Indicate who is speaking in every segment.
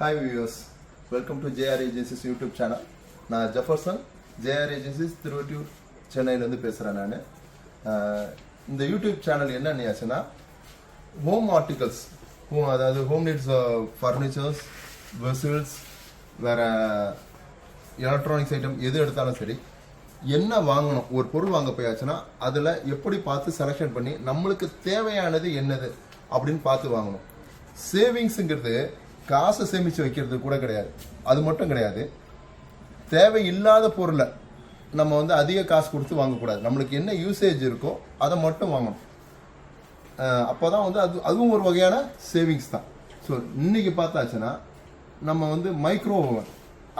Speaker 1: Hi viewers welcome to JR agencies YouTube channel நான் Jefferson JR agencies Thiruvattiyur சென்னையிலேருந்து பேசுகிறேன் நான். இந்த யூடியூப் சேனல் என்ன ஆச்சுன்னா ஹோம் ஆர்டிகல்ஸ் அதாவது ஹோம் நீட்ஸ் ஃபர்னிச்சர்ஸ் வெசில்ஸ் வேற எலக்ட்ரானிக்ஸ் ஐட்டம் எது எடுத்தாலும் சரி என்ன வாங்கணும் ஒரு பொருள் வாங்க போயாச்சுன்னா அதில் எப்படி பார்த்து செலெக்ஷன் பண்ணி நம்மளுக்கு தேவையானது என்னது அப்படின்னு பார்த்து வாங்கணும். சேவிங்ஸுங்கிறது காசை சேமித்து வைக்கிறது கூட கிடையாது. அது மட்டும் கிடையாது. தேவையில்லாத பொருளை நம்ம வந்து அதிக காசு கொடுத்து வாங்கக்கூடாது. நம்மளுக்கு என்ன யூசேஜ் இருக்கோ அதை மட்டும் வாங்கணும். அப்போ தான் வந்து அது அதுவும் ஒரு வகையான சேவிங்ஸ் தான். ஸோ இன்னைக்கு பார்த்தாச்சுன்னா நம்ம வந்து மைக்ரோ ஓவன்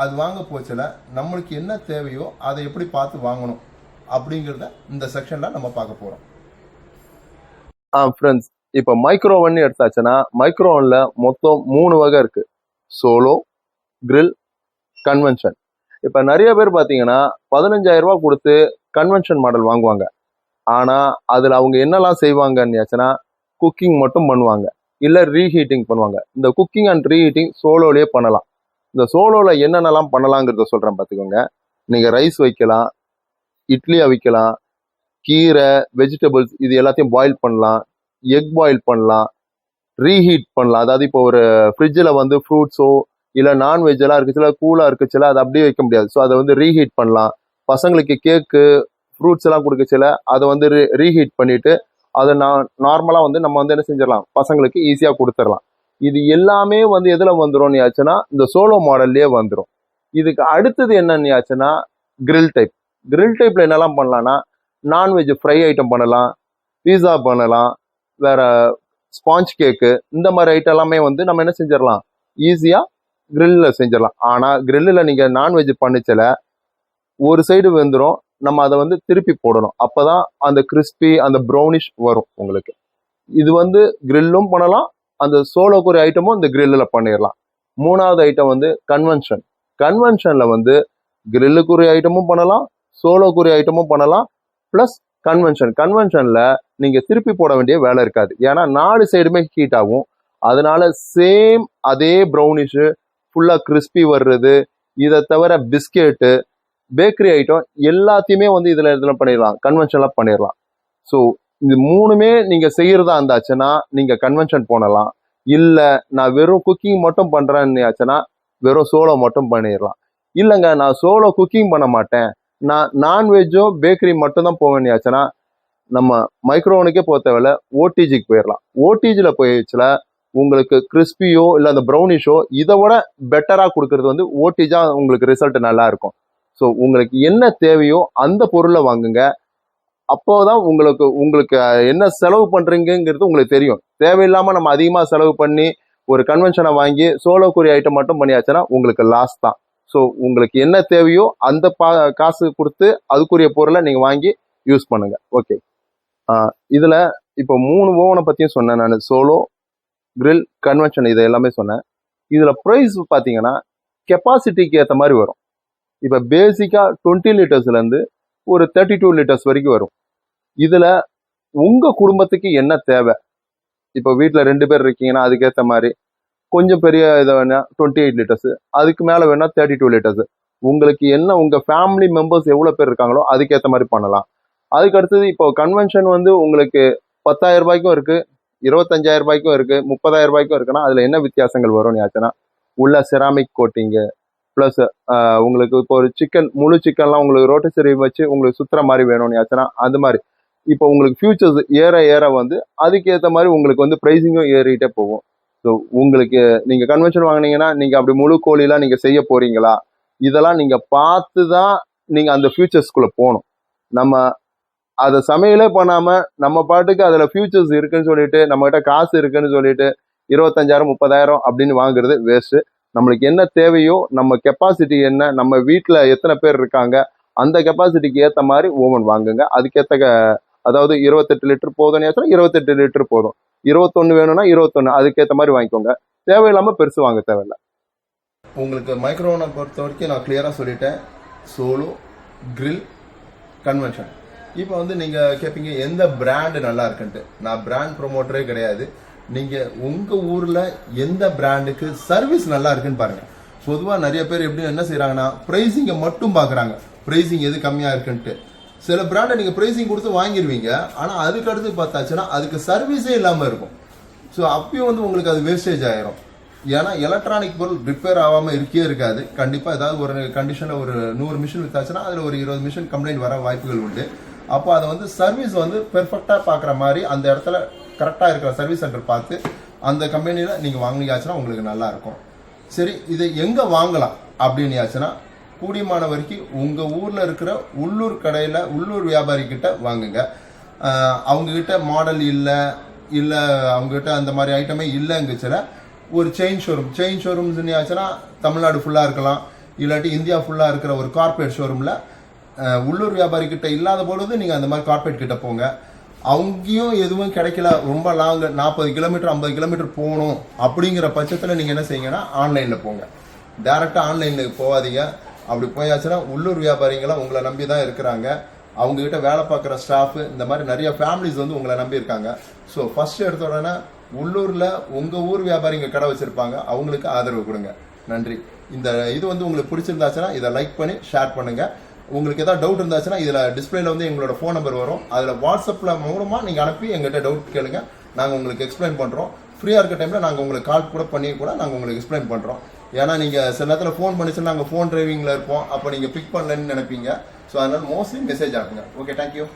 Speaker 1: அது வாங்க போச்சில் நம்மளுக்கு என்ன தேவையோ அதை எப்படி பார்த்து வாங்கணும் அப்படிங்கிறத இந்த செக்ஷனில் நம்ம பார்க்க போகிறோம்
Speaker 2: ஆ ஃப்ரெண்ட்ஸ் இப்போ மைக்ரோவன் எடுத்தாச்சுன்னா மைக்ரோவன்ல மொத்தம் மூணு வகை இருக்கு. சோலோ கிரில் கன்வென்ஷன் இப்போ நிறைய பேர் பார்த்தீங்கன்னா பதினஞ்சாயிரம் ரூபா கொடுத்து கன்வென்ஷன் மாடல் வாங்குவாங்க. ஆனால் அதில் அவங்க என்னெல்லாம் செய்வாங்கன்னு குக்கிங் மட்டும் பண்ணுவாங்க. இல்லை ரீஹீட்டிங் பண்ணுவாங்க. இந்த குக்கிங் அண்ட் ரீஹீட்டிங் சோலோலேயே பண்ணலாம். இந்த சோலோவில் என்னென்னலாம் பண்ணலாங்கிறத சொல்கிறேன் பார்த்துக்கோங்க நீங்கள் ரைஸ் வைக்கலாம் இட்லி அவிக்கலாம் கீரை வெஜிடபிள்ஸ் இது எல்லாத்தையும் பாயில் பண்ணலாம். எக் பாயில் பண்ணலாம் ரீஹீட் பண்ணலாம். அதாவது இப்போ ஒரு ஃப்ரிட்ஜில் வந்து ஃப்ரூட்ஸோ இல்லை நான்வெஜ் எல்லாம் இருக்குச்சுல கூலாக இருக்குச்சுல அதை அப்படியே வைக்க முடியாது. ஸோ அதை வந்து ரீஹீட் பண்ணலாம். பசங்களுக்கு கேக்கு ஃப்ரூட்ஸ் எல்லாம் கொடுக்கச்சுல அதை வந்து ரீஹீட் பண்ணிட்டு அதை நான் நார்மலாக வந்து நம்ம வந்து என்ன செஞ்சிடலாம்? பசங்களுக்கு ஈஸியாக கொடுத்துடலாம். இது எல்லாமே வந்து எதில் வந்துடும் ஆச்சுன்னா இந்த சோலோ மாடல்லே வந்துடும் இதுக்கு அடுத்தது என்னன்னு ஆச்சுன்னா கிரில் டைப் கிரில் டைப்பில் என்னெல்லாம் பண்ணலாம்னா நான்வெஜ் ஃப்ரை ஐட்டம் பண்ணலாம் பீஸா பண்ணலாம் வேற ஸ்பாஞ்ச் கேக்கு இந்த மாதிரி ஐட்டம் எல்லாமே வந்து நம்ம என்ன செஞ்சிடலாம்? ஈஸியாக கிரில்லில் செஞ்சிடலாம். ஆனால் கிரில்லில் நீங்கள் நான்வெஜ் பண்ணிச்சல ஒரு சைடு வெந்துடும் நம்ம அதை வந்து திருப்பி போடணும். அப்பதான் அந்த கிறிஸ்பி அந்த ப்ரௌனிஷ் வரும் உங்களுக்கு. இது வந்து கிரில்லும் பண்ணலாம். அந்த சோளோக்குரி ஐட்டமும் இந்த கிரில்லில் பண்ணிடலாம். மூணாவது ஐட்டம் வந்து கன்வென்ஷன் கன்வென்ஷனில் வந்து கிரில்லுக்குரிய ஐட்டமும் பண்ணலாம் சோலோக்குரிய ஐட்டமும் பண்ணலாம் ப்ளஸ் கன்வென்ஷன் கன்வென்ஷனில் நீங்கள் திருப்பி போட வேண்டிய வேலை இருக்காது. ஏன்னா நாலு சைடுமே ஹீட் ஆகும். அதனால சேம் அதே ப்ரௌனிஷு ஃபுல்லாக கிறிஸ்பி வர்றது இதை தவிர பிஸ்கெட்டு பேக்கரி ஐட்டம் எல்லாத்தையுமே வந்து இதில் இதில் பண்ணிடலாம். கன்வென்ஷனாக பண்ணிடலாம். ஸோ இது மூணுமே நீங்கள் செய்கிறதா இருந்தாச்சுன்னா நீங்கள் கன்வென்ஷன் போனலாம். இல்லை நான் வெறும் குக்கிங் மட்டும் பண்ணுறேன்னு ஆச்சுன்னா வெறும் சோளோ மட்டும் பண்ணிடலாம். இல்லைங்க நான் சோலோ குக்கிங் பண்ண மாட்டேன். நான் நான்வெஜ்ஜும் பேக்கரி மட்டும் தான் போவேன் ஆச்சுன்னா நம்ம மைக்ரோவனுக்கே போக தேவையில்ல ஓடிஜிக்கு போயிடலாம் ஓடிஜியில் போயிடுச்சுல உங்களுக்கு கிறிஸ்பியோ இல்லை அந்த ப்ரௌனிஷோ இதை விட பெட்டராக கொடுக்கறது வந்து ஓடிஜா உங்களுக்கு ரிசல்ட் நல்லா இருக்கும். ஸோ உங்களுக்கு என்ன தேவையோ அந்த பொருளை வாங்குங்க. அப்போதான் உங்களுக்கு உங்களுக்கு என்ன செலவு பண்ணுறீங்கிறது உங்களுக்கு தெரியும். தேவையில்லாமல் நம்ம அதிகமாக செலவு பண்ணி ஒரு கன்வென்ஷனை வாங்கி சோலோக்குரிய ஐட்டம் மட்டும் பண்ணியாச்சுன்னா உங்களுக்கு லாஸ் தான். ஸோ உங்களுக்கு என்ன தேவையோ அந்த பா காசு கொடுத்து அதுக்குரிய பொருளை நீங்கள் வாங்கி யூஸ் பண்ணுங்கள் ஓகே இதில் இப்போ மூணு ஓவனை பற்றியும் சொன்னேன் நான். சோலோ கிரில் கன்வென்ஷன் இதை எல்லாமே சொன்னேன். இதில் ப்ரைஸ் பார்த்தீங்கன்னா கெப்பாசிட்டிக்கு ஏற்ற மாதிரி வரும். இப்போ பேசிக்காக டுவெண்ட்டி லிட்டர்ஸ்லேருந்து ஒரு தேர்ட்டி டூ லிட்டர்ஸ் வரைக்கும் வரும். இதில் உங்கள் குடும்பத்துக்கு என்ன தேவை? இப்போ வீட்டில் ரெண்டு பேர் இருக்கீங்கன்னா அதுக்கேற்ற மாதிரி கொஞ்சம் பெரிய இதை வேணா டுவெண்ட்டி எயிட் லிட்டர்ஸ் அதுக்கு மேலே வேணால் தேர்ட்டி டூ லிட்டர்ஸ் உங்களுக்கு என்ன உங்கள் ஃபேமிலி மெம்பர்ஸ் எவ்வளோ பேர் இருக்காங்களோ அதுக்கேற்ற மாதிரி பண்ணலாம். அதுக்கு அடுத்தது இப்போ கன்வென்ஷன் வந்து உங்களுக்கு பத்தாயிரம் ரூபாய்க்கும் இருக்கு இருபத்தஞ்சாயிரம் ரூபாய்க்கும் இருக்கு முப்பதாயிரம் ரூபாய்க்கும் இருக்குன்னா அதில் என்ன வித்தியாசங்கள் வரும்னு ஆச்சுன்னா உள்ள செராமிக் கோட்டிங்கு ப்ளஸ் உங்களுக்கு இப்போ ஒரு சிக்கன் முழு சிக்கன்லாம் உங்களுக்கு ரோட்டசரி வச்சு உங்களுக்கு சுற்றுற மாதிரி வேணும்னு ஆச்சுன்னா அது மாதிரி. இப்போ உங்களுக்கு ஃபியூச்சர்ஸ் ஏற ஏற வந்து அதுக்கேற்ற மாதிரி உங்களுக்கு வந்து ப்ரைஸிங்கும் ஏறிட்டே போகும். ஸோ உங்களுக்கு நீங்கள் கன்வென்ஷன் வாங்கினீங்கன்னா நீங்கள் அப்படி முழு கோழிலாம் நீங்கள் செய்ய போறீங்களா? இதெல்லாம் நீங்கள் பார்த்து தான் நீங்கள் அந்த ஃபியூச்சர்ஸ்குள்ளே போகணும். நம்ம அதை சமையலே பண்ணாமல் நம்ம பாட்டுக்கு அதில் ஃபியூச்சர்ஸ் இருக்குன்னு சொல்லிட்டு நம்மகிட்ட காசு இருக்குன்னு சொல்லிட்டு இருபத்தஞ்சாயிரம் முப்பதாயிரம் அப்படின்னு வாங்குறது வேஸ்ட்டு நம்மளுக்கு என்ன தேவையோ நம்ம கெப்பாசிட்டி என்ன நம்ம வீட்டில் எத்தனை பேர் இருக்காங்க அந்த கெப்பாசிட்டிக்கு ஏற்ற மாதிரி ஓவன் வாங்குங்க. அதுக்கேற்ற அதாவது இருபத்தெட்டு லிட்டர் போதும்னு இருபத்தெட்டு லிட்டர் போதும். இருபத்தொன்னு வேணும்னா இருபத்தொன்னு அதுக்கேற்ற மாதிரி வாங்கிக்கோங்க. தேவையில்லாமல் பெருசு வாங்க தேவையில்ல.
Speaker 1: உங்களுக்கு மைக்ரோவனை பொறுத்த வரைக்கும் நான் கிளியராக சொல்லிட்டேன். சோலோ கிரில் கன்வென்ஷன் இப்போ வந்து நீங்கள் கேட்பீங்க எந்த பிராண்டு நல்லா இருக்குன்ட்டு. நான் பிராண்ட் ப்ரொமோட்டரே கிடையாது. நீங்கள் உங்கள் ஊரில் எந்த பிராண்டுக்கு சர்வீஸ் நல்லா இருக்குன்னு பாருங்கள் பொதுவாக நிறைய பேர் எப்படி என்ன செய்கிறாங்கன்னா ப்ரைஸிங்கை மட்டும் பார்க்குறாங்க ப்ரைஸிங் எது கம்மியாக இருக்குன்ட்டு. சில பிராண்டை நீங்கள் ப்ரைஸிங் கொடுத்து வாங்கிடுவீங்க ஆனால் அதுக்கு அடுத்து பார்த்தாச்சுன்னா அதுக்கு சர்வீஸே இல்லாமல் இருக்கும். ஸோ அப்பயும் வந்து உங்களுக்கு அது வேஸ்டேஜ் ஆயிரும். ஏன்னா எலக்ட்ரானிக் பொருள் ரிப்பேர் ஆகாமல் இருக்கே இருக்காது. கண்டிப்பாக ஏதாவது ஒரு கண்டிஷனில் ஒரு நூறு மிஷின் விற்றாச்சுன்னா அதில் ஒரு இருபது மிஷின் கம்ப்ளைண்ட் வர வாய்ப்புகள் உண்டு. அப்போ அதை வந்து சர்வீஸ் வந்து பெர்ஃபெக்டாக பார்க்குற மாதிரி அந்த இடத்துல கரெக்டாக இருக்கிற சர்வீஸ் சென்டர் பார்த்து அந்த கம்பெனியில் நீங்கள் வாங்கினீங்கச்சுன்னா உங்களுக்கு நல்லாயிருக்கும் சரி இதை எங்கே வாங்கலாம் அப்படின்னாச்சுன்னா கூடியமான வரைக்கும் உங்கள் ஊரில் இருக்கிற உள்ளூர் கடையில் உள்ளூர் வியாபாரிக்கிட்ட வாங்குங்க. அவங்கக்கிட்ட மாடல் இல்லை இல்லை அவங்ககிட்ட அந்த மாதிரி ஐட்டமே இல்லைங்குச்சுல ஒரு செயின் ஷோரூம் செயின் ஷோரூம்ஸ் ஆச்சுன்னா தமிழ்நாடு ஃபுல்லாக இருக்கலாம். இல்லாட்டி இந்தியா ஃபுல்லாக இருக்கிற ஒரு கார்பரேட் ஷோரூமில் உள்ளூர் வியாபாரி கிட்ட இல்லாத பொழுது நீங்க அந்த மாதிரி கார்பரேட் கிட்ட போங்க. அங்கேயும் எதுவும் கிடைக்கல. ரொம்ப லாங் நாற்பது கிலோமீட்டர் ஐம்பது கிலோமீட்டர் போகணும் அப்படிங்கிற பட்சத்தில் நீங்கள் என்ன செய்யுங்கன்னா ஆன்லைனில் போங்க. டேரெக்டாக ஆன்லைனில் போகாதீங்க. அப்படி போயாச்சுன்னா உள்ளூர் வியாபாரிங்களாம் உங்களை நம்பி தான் இருக்கிறாங்க. அவங்கக்கிட்ட வேலை பார்க்குற ஸ்டாஃபு இந்த மாதிரி நிறைய ஃபேமிலிஸ் வந்து உங்களை நம்பி இருக்காங்க. ஸோ ஃபஸ்ட்டு எடுத்த உடனே உள்ளூரில் உங்கள் ஊர் வியாபாரிங்க கடை வச்சுருப்பாங்க. அவங்களுக்கு ஆதரவு கொடுங்க. நன்றி. இந்த இது வந்து உங்களுக்கு பிடிச்சிருந்தாச்சுன்னா இதை லைக் பண்ணி ஷேர் பண்ணுங்கள் உங்களுக்கு ஏதாவது டவுட் இருந்தாச்சுன்னா இதில் டிஸ்பிளேல வந்து எங்களோட ஃபோன் நம்பர் வரும். அதில் வாட்ஸ்அப்பில் மூலமாக நீங்கள் அனுப்பி எங்கள்கிட்ட டவுட் கேளுங்க. நாங்கள் உங்களுக்கு எக்ஸ்பிளைன் பண்ணுறோம் ஃப்ரீயாக இருக்க டைமில் நாங்கள் உங்களுக்கு கால் கூட பண்ணி கூட நாங்கள் உங்களுக்கு எக்ஸ்பிளைன் பண்ணுறோம் ஏன்னா நீங்கள் சில நேரத்தில் ஃபோன் பண்ணிச்சுன்னா நாங்கள் ஃபோன் டிரைவிங்கில் இருப்போம். அப்போ நீங்கள் பிக் பண்ணலன்னு நினைப்பீங்க. ஸோ அதனால் மோஸ்ட்லி மெசேஜ் ஆகுங்க ஓகே தேங்க்யூ